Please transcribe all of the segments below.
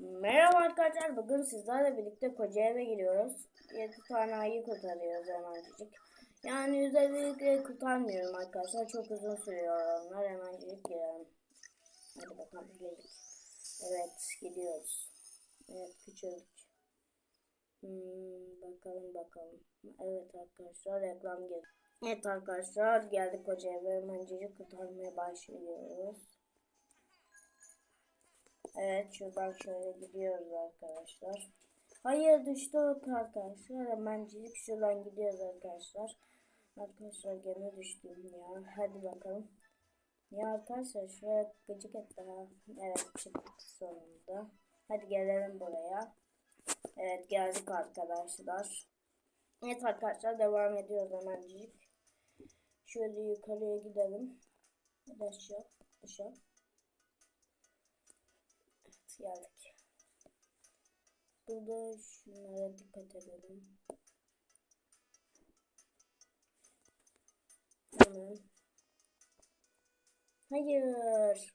Merhaba arkadaşlar. Bugün sizlerle birlikte koca eve giriyoruz. 7 tane ayı kurtarıyoruz hemencik. Yani özellikle kurtarmıyorum arkadaşlar. Çok uzun sürüyor onlar. Hemencik girelim. Hadi bakalım girdik. Evet gidiyoruz. Evet küçüldük. Hmm, bakalım bakalım. Evet arkadaşlar reklam geldi. Evet arkadaşlar geldik koca eve. Hemencik kurtarmaya başlıyoruz. Evet şuradan şöyle gidiyoruz arkadaşlar. Hayır düştü o arkadaşlar. Hemencik şuradan gidiyoruz arkadaşlar. Arkadaşlar gene düştüm ya. Hadi bakalım. Ya arkadaşlar şuraya gıcık etti ha. Evet çıktık sonunda. Hadi gelelim buraya. Evet geldik arkadaşlar. Evet arkadaşlar devam ediyoruz hemencik. Şöyle yukarıya gidelim. Aşağı. Aşağı. Geldik. Burada şunlara dikkat edelim. Hemen. Hayır.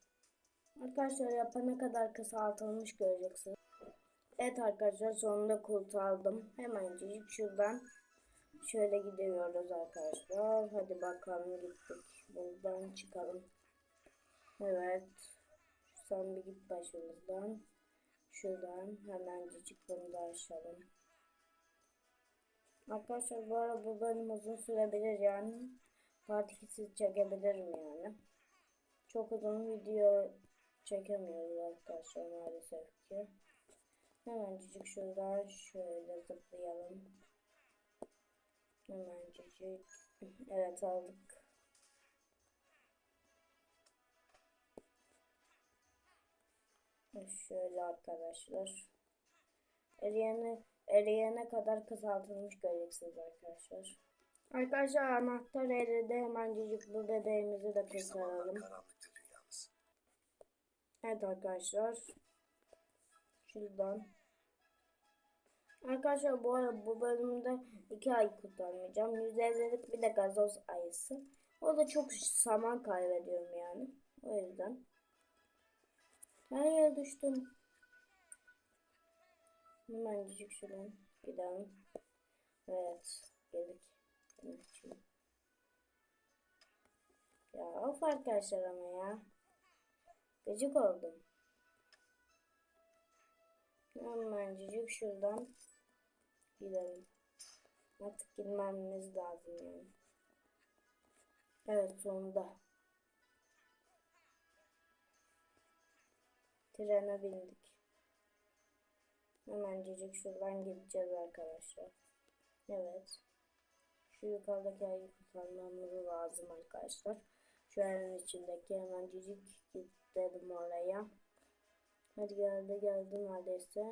Arkadaşlar yapana kadar kısaltılmış göreceksiniz. Evet arkadaşlar sonunda kurtardım. Hemencik şuradan şöyle gidiyoruz arkadaşlar. Hadi bakalım gittik. Buradan çıkalım. Evet. Sen bir git başımızdan. Şuradan hemencik bunu da aşalım. Arkadaşlar bu arada bu bölüm uzun sürebilir yani. Part 2'si çekebilirim yani. Çok uzun video çekemiyoruz arkadaşlar maalesef ki. Hemencik şuradan şöyle zıplayalım. Hemencik. Evet aldık. Şöyle arkadaşlar. Eriyene, eriyene kadar kısaltılmış göreceksiniz arkadaşlar. Arkadaşlar anahtar eridi. Hemencik bu bebeğimizi de dünyamız. Evet arkadaşlar. Şuradan. Arkadaşlar bu arada bu bölümde iki ay kurtarmayacağım. Yüzeylilik bir de gazoz ayısı. O da çok zaman kaybediyorum yani. O yüzden. Yere düştüm. Hemen küçük şuradan gidelim. Evet. Geldik. Ya of arkadaşlar ama ya. Gıcık oldum. Hemen cücük şuradan gidelim. Artık girmemiz lazım yani. Evet sonunda. Trene bindik. Hemen cücük şuradan gideceğiz arkadaşlar. Evet. Şu yukarıdaki ayı kurtarmamız lazım arkadaşlar. Şu evin içindeki hemen cücük gidelim oraya. Hadi geldi geldi neredeyse.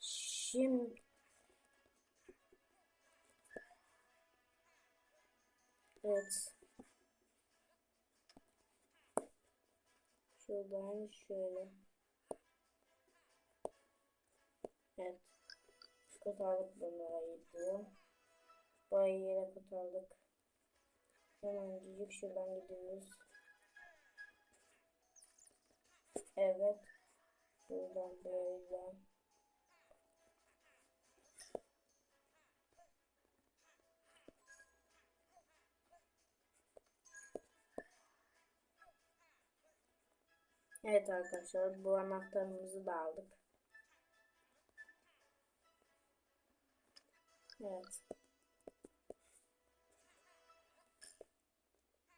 Şimdi Evet. Şuradan şöyle. Evet. Kurtardık bunları diyor. Bu ayı yere kurtardık. Hemen cücük şuradan gidiyoruz. Evet. Buradan böyle. Evet arkadaşlar bu anahtarımızı da aldık. Evet.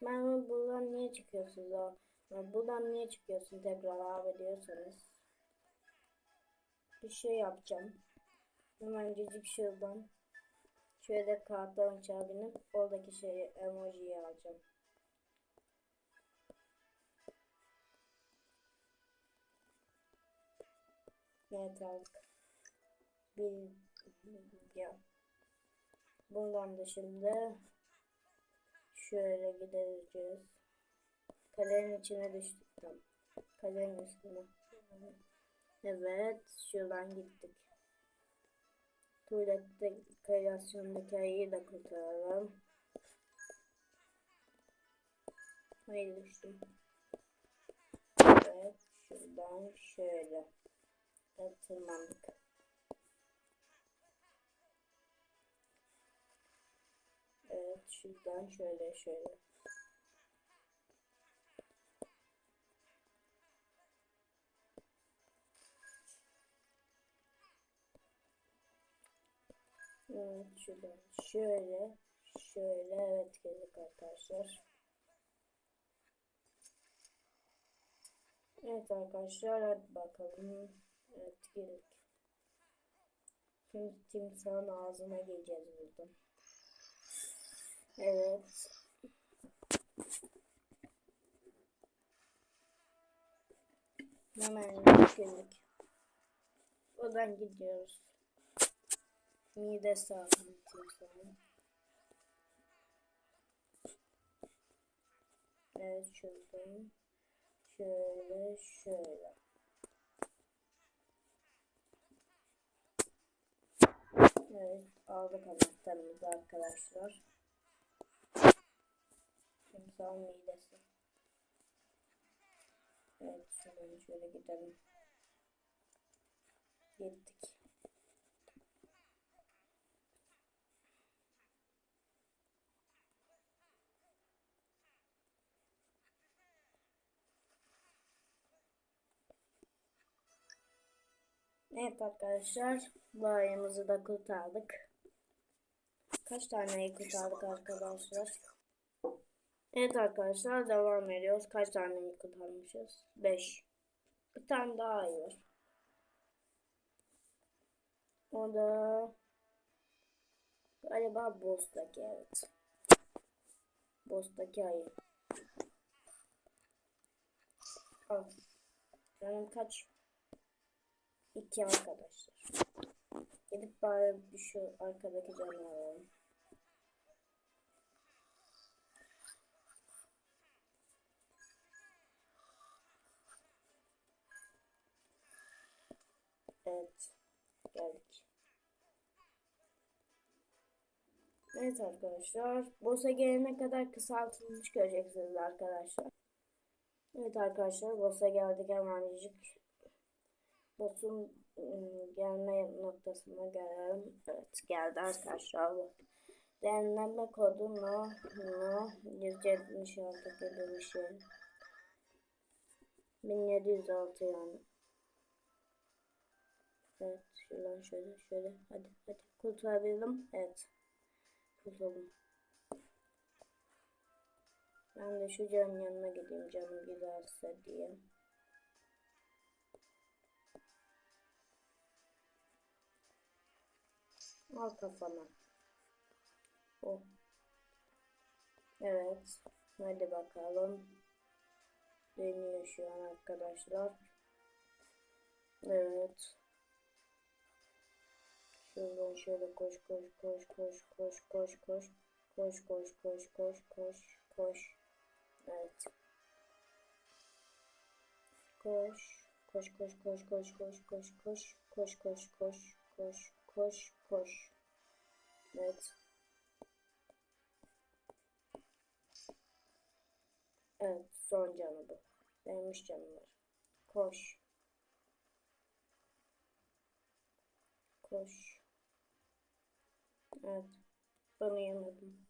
Ben buradan niye çıkıyorsunuz o? Buradan niye çıkıyorsun tekrar abi diyorsanız. Bir şey yapacağım. Hemen cicik şuradan. Şöyle kağıttan uçağa binip oradaki şeyi emojiyi alacağım. Evet aldık. Bir ya. Bundan da şimdi şöyle gideceğiz. Kalenin içine düştük tam. Kalenin üstüne. Evet, şuradan gittik. Tuvalette kreasyondaki ayıyı da kurtaralım. Hayır düştüm. Evet, şuradan şöyle. Evet tırmandık. Şuradan şöyle şöyle. Evet şuradan şöyle şöyle evet geldik arkadaşlar. Evet arkadaşlar hadi bakalım. Evet geldik. Şimdi timsahın ağzına gireceğiz buradan. Evet. Hemen geldik. Buradan gidiyoruz. Mide sağlığı. Evet şuradan. Şöyle şöyle. Evet aldık anahtarımızı arkadaşlar. Timsahın midesi. Evet şuradan şöyle gidelim. Gittik. Evet arkadaşlar bu ayımızı da kurtardık. Kaç taneyi kurtardık arkadaşlar? Evet arkadaşlar devam ediyoruz. Kaç taneyi kurtarmışız? 5. Bir tane daha ayı var. O da galiba boss'taki evet. Boss'taki ayı. Al. Canım kaç? İki arkadaşlar. Gidip bari bir şu arkadaki canı alalım. Evet. Geldik. Evet arkadaşlar. Boss'a gelene kadar kısaltılmış göreceksiniz arkadaşlar. Evet arkadaşlar. Boss'a geldik hemencik. Boss'un ıı, gelme noktasına gelelim. Evet geldi arkadaşlar. bu. Deneme kodu no no 176 gibi bir şey. 1706 yani. Evet şuradan şöyle şöyle hadi hadi kurtarabildim. Evet. Kurtuldum. Ben de şu canın yanına gideyim canım giderse diye. Al kafana. O. Evet. Hadi bakalım. Dönüyor şu an arkadaşlar. Evet. Şuradan şöyle koş koş koş koş koş koş koş. Koş koş koş koş koş koş. Evet. Koş. Koş koş koş koş koş koş koş koş koş koş koş koş koş. Evet. Evet son canı bu. Benim canım var. Koş. Koş. Evet. Bunu yemedim.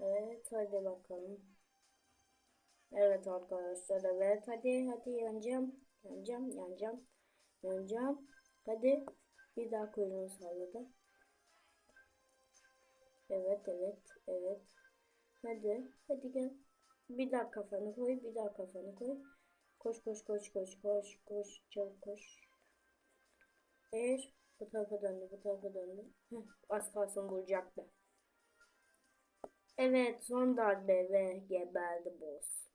Evet hadi bakalım. Evet arkadaşlar evet hadi hadi yanacağım. Yanacağım yanacağım. Yanacağım. Hadi. Bir daha kuyruğunu salladı. Evet evet evet. Hadi hadi gel. Bir daha kafanı koy bir daha kafanı koy. Koş koş koş koş koş koş çabuk koş. Bir bu tarafa döndü bu tarafa döndü. Heh, az kalsın vuracaktı. Evet son darbe ve geberdi boss.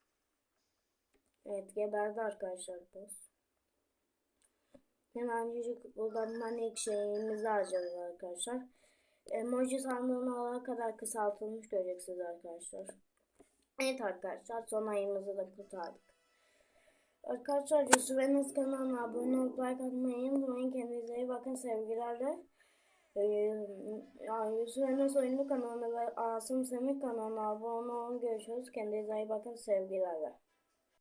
Evet geberdi arkadaşlar boss. Hemencik buradan manik şeyimizi harcadık arkadaşlar. Emoji sandığını alana kadar kısaltılmış göreceksiniz arkadaşlar. Evet arkadaşlar son ayımızı da kurtardık. Arkadaşlar Yusuf kanalına abone olup like atmayı unutmayın. Kendinize iyi bakın sevgilerle. Ee, yani Yusuf oyunu kanalına ve Asım Semih kanalına abone olun. Görüşürüz. Kendinize iyi bakın sevgilerle.